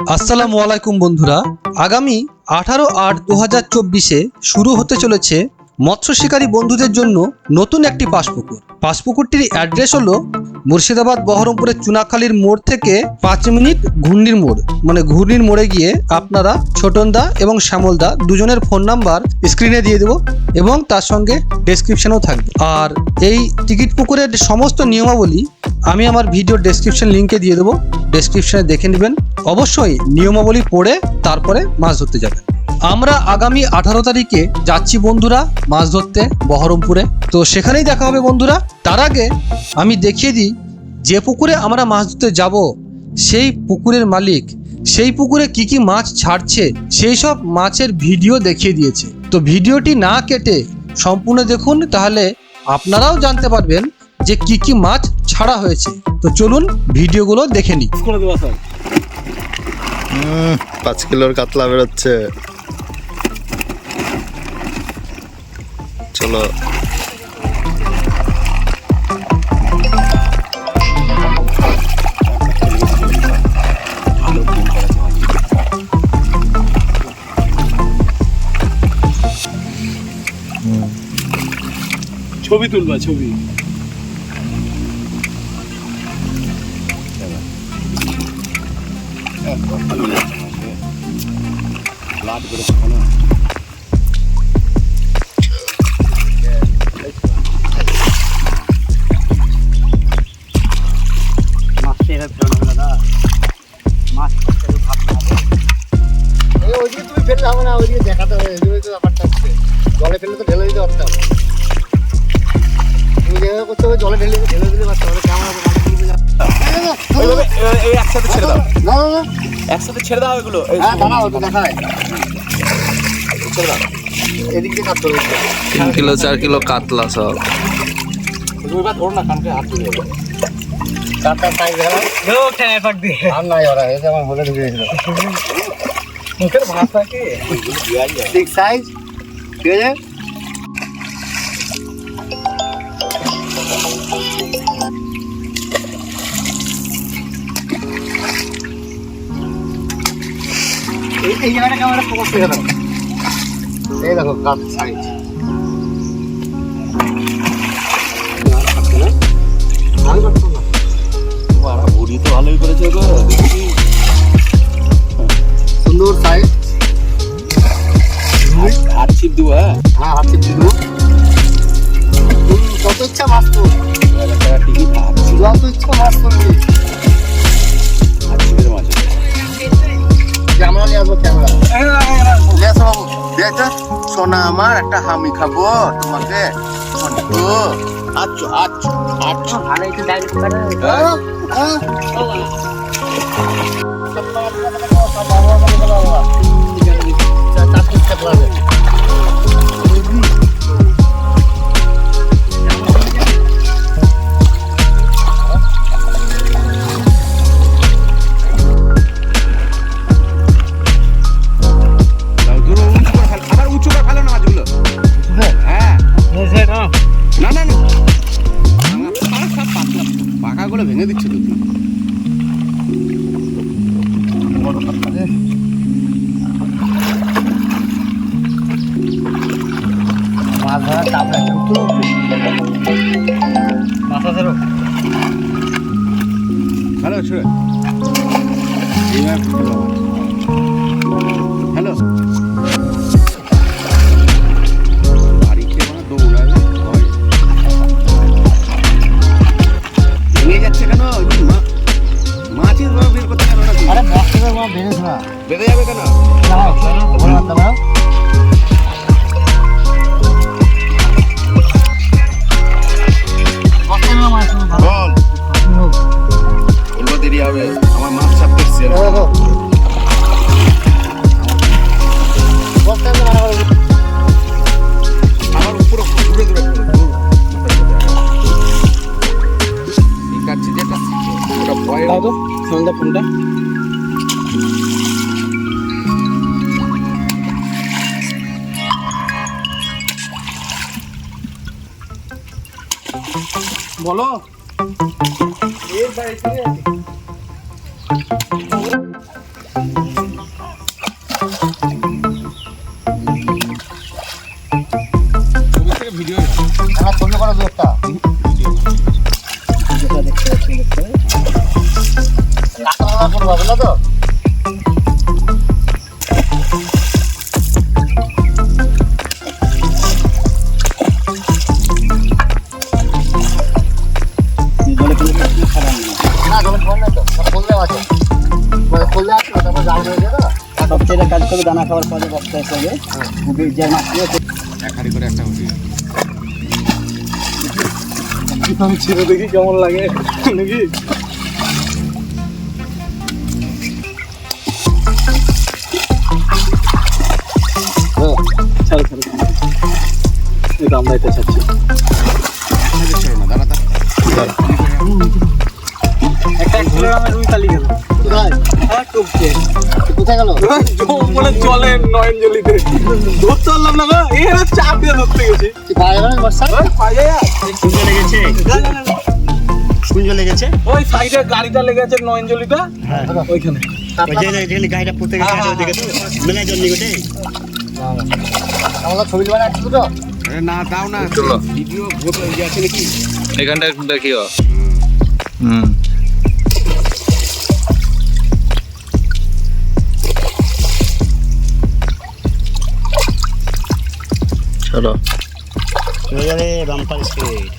আসসালামু আলাইকুম বন্ধুরা। আগামী আঠারো আট দু হাজার চব্বিশে শুরু হতে চলেছে মৎস্য শিকারী বন্ধুদের জন্য নতুন একটি পাসপুকুর পাসপুকুরটির অ্যাড্রেস হলো মুর্শিদাবাদ বহরমপুরের চুনাখালীর মোড় থেকে পাঁচ মিনিট ঘূর্ণির মোড়। মানে ঘূর্ণির মোড়ে গিয়ে আপনারা ছোটনদা এবং শ্যামলদা দুজনের ফোন নাম্বার স্ক্রিনে দিয়ে দেবো এবং তার সঙ্গে ডেসক্রিপশনেও থাকবে। আর এই টিকিট পুকুরের সমস্ত নিয়মাবলী আমি আমার ভিডিও ডেসক্রিপশন লিঙ্কে দিয়ে দেবো। ডেসক্রিপশনে দেখে নেবেন। অবশ্যই নিয়মাবলী পড়ে তারপরে মাছ ধরতে যাবেন। আমরা আগামী আঠারো তারিখে যাচ্ছি বন্ধুরা মাছ ধরতে বহরমপুরে। তো সেখানেই দেখা হবে বন্ধুরা। তার আগে আমি দেখিয়ে দিই, যে পুকুরে আমরা মাছ ধরতে যাব, সেই পুকুরের মালিক, সেই পুকুরে কি কি মাছ ছাড়ছে, সেই সব মাছের ভিডিও দেখিয়ে দিয়েছে। তো ভিডিওটি না কেটে সম্পূর্ণ দেখুন, তাহলে আপনারাও জানতে পারবেন যে কি কি মাছ ছাড়া হয়েছে। তো চলুন ভিডিওগুলো দেখে নিই। পাঁচ কিলোর কাতলা বেরোচ্ছে। চলো। ছবি তুলবা ছবি। এই হবে না ওইদিকে দেখাতে হবে এগুলোই তো ব্যাপারটা হচ্ছে। জলে ফেললে তো ঢেলে দিতে পারতাম। তুমি যেভাবে করতে হবে জলে ঢেলে ঢেলে দিতে পারতাম। ওটা ক্যামেরা এই একসাথে ছেড়ে দাও। না না একসাথে ছেড়ে দাও এগুলো। হ্যাঁ দাঁড়াও তো দেখায় এদিক কাটতে হবে। তিন কিলো চার কিলো কাতলা সব। তুমি ধরো না কানকে হাত তুলে সাইজ আর নাই ওরা এই আমার বলে ঢুকে গেছিল। মুখের ভাষাকে ঠিক সাইজ ঠিক আছে? এই জায়গাটা ক্যামেরা ফোকাস করে দাও এই দেখো কাট সাইজ আমি করতাম না? ভুড়ি তো ভালোই করেছে গো। ছিপ দিব হ্যাঁ হ্যাঁ হাতে দিব কত ইচ্ছা মাছ ছিপ যত ইচ্ছা মাছ করবি হাত ছিপের মাছ ক্যামেরা নিয়ে আসব ক্যামেরা বাবু দেখ সোনা আমার একটা হামি খাব তোমাকে আচ্ছা আচ্ছা আচ্ছা মাছ থেকে মাছ বেরিয়েছে না। বেঁধে যাবে কেন? বলো। ভিডিও আমার ছবি করা দূরটা যেটা দেখতে পাচ্ছি দেখতে তো না ফোন তো সবচেয়ে কাজ করবে দানা খাবার পরে বস্তা হিসাবে যে মাছ করে একটা হচ্ছে আমি ছেড়ে দেখি কেমন লাগে নাকি ছাড়ো ছাড়ো আমরা এটা একসাথে দাঁড়া দাঁড়া টপকে কোথায় গেল? চলে নয়নজলিতে। ধরতে পারলাম না গো এই হলো চাপ দিয়ে ধরতে গেছি। বর্ষা লেগেছে কুঞ্জ লেগেছে ওই সাইডে গাড়িটা লেগেছে নয়নজলিটা। ওইখানে। গাড়িটা পুঁতে গেছে ওইদিকে তো। মেলা জল নিকটে আমরা ছবি দেবেন একটু না দাও না। ভিডিও ফটো ইয়ে আছে নাকি? এখানটা দেখিও হুম। চলো বাম্পার স্পিড